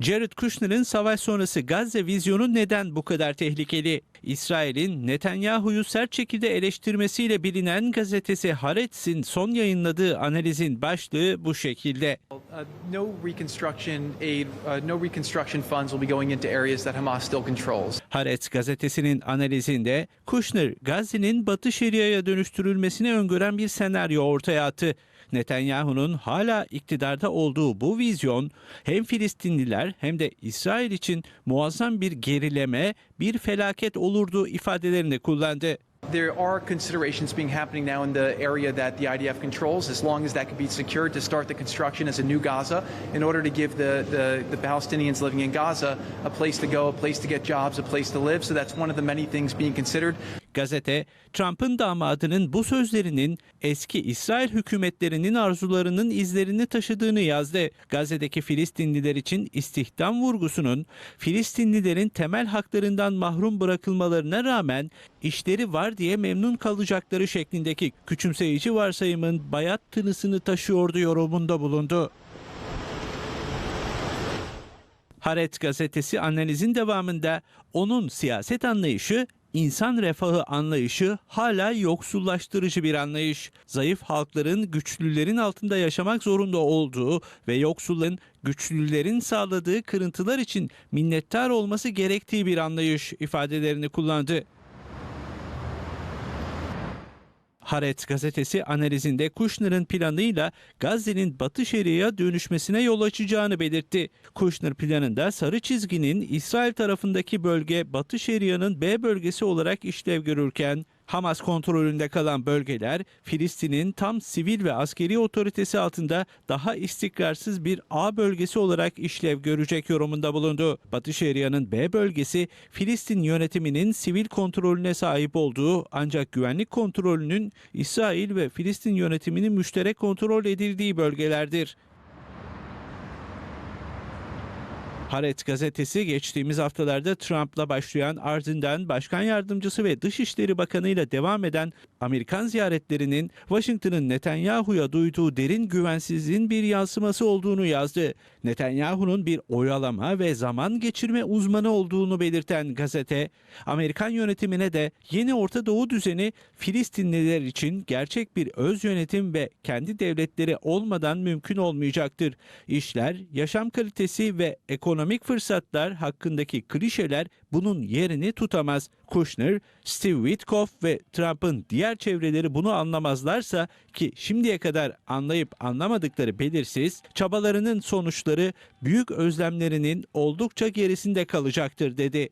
Jared Kushner'ın savaş sonrası Gazze vizyonu neden bu kadar tehlikeli? İsrail'in Netanyahu'yu sert şekilde eleştirmesiyle bilinen gazetesi Haaretz'in son yayınladığı analizin başlığı bu şekilde. Uh, uh. Haaretz gazetesinin analizinde Kushner, Gazze'nin Batı Şeria'ya dönüştürülmesini öngören bir senaryo ortaya attı. Netanyahu'nun hala iktidarda olduğu bu vizyon hem Filistinliler hem de İsrail için muazzam bir gerileme, bir felaket olurdu ifadelerini kullandı. There are considerations being happening now in the area that the IDF controls, as long as that can be secured to start the construction as a new Gaza, in order to give the, the, the Palestinians living in Gaza a place to go, a place to get jobs, a place to live. So that's one of the many things being considered. Gazete, Trump'ın damadının bu sözlerinin eski İsrail hükümetlerinin arzularının izlerini taşıdığını yazdı. Gazze'deki Filistinliler için istihdam vurgusunun Filistinlilerin temel haklarından mahrum bırakılmalarına rağmen işleri var diye memnun kalacakları şeklindeki küçümseyici varsayımın bayat tınısını taşıyordu yorumunda bulundu. Haaretz gazetesi analizin devamında onun siyaset anlayışı İnsan refahı anlayışı hala yoksullaştırıcı bir anlayış. Zayıf halkların güçlülerin altında yaşamak zorunda olduğu ve yoksulun güçlülerin sağladığı kırıntılar için minnettar olması gerektiği bir anlayış ifadelerini kullandı. Haaretz gazetesi analizinde Kushner'ın planıyla Gazze'nin Batı Şeria'ya dönüşmesine yol açacağını belirtti. Kushner planında sarı çizginin İsrail tarafındaki bölge Batı Şeria'nın B bölgesi olarak işlev görürken Hamas kontrolünde kalan bölgeler Filistin'in tam sivil ve askeri otoritesi altında daha istikrarsız bir A bölgesi olarak işlev görecek yorumunda bulundu. Batı Şeria'nın B bölgesi Filistin yönetiminin sivil kontrolüne sahip olduğu ancak güvenlik kontrolünün İsrail ve Filistin yönetiminin müşterek kontrol edildiği bölgelerdir. Haaretz gazetesi geçtiğimiz haftalarda Trump'la başlayan ardından Başkan Yardımcısı ve Dışişleri Bakanı ile devam eden Amerikan ziyaretlerinin Washington'ın Netanyahu'ya duyduğu derin güvensizliğin bir yansıması olduğunu yazdı. Netanyahu'nun bir oyalama ve zaman geçirme uzmanı olduğunu belirten gazete, Amerikan yönetimine de yeni Orta Doğu düzeni Filistinliler için gerçek bir öz yönetim ve kendi devletleri olmadan mümkün olmayacaktır. İşler, yaşam kalitesi ve ekonomik fırsatlar hakkındaki klişeler bunun yerini tutamaz. Kushner, Steve Witkoff ve Trump'ın diğer çevreleri bunu anlamazlarsa ki şimdiye kadar anlayıp anlamadıkları belirsiz, çabalarının sonuçları büyük özlemlerinin oldukça gerisinde kalacaktır dedi.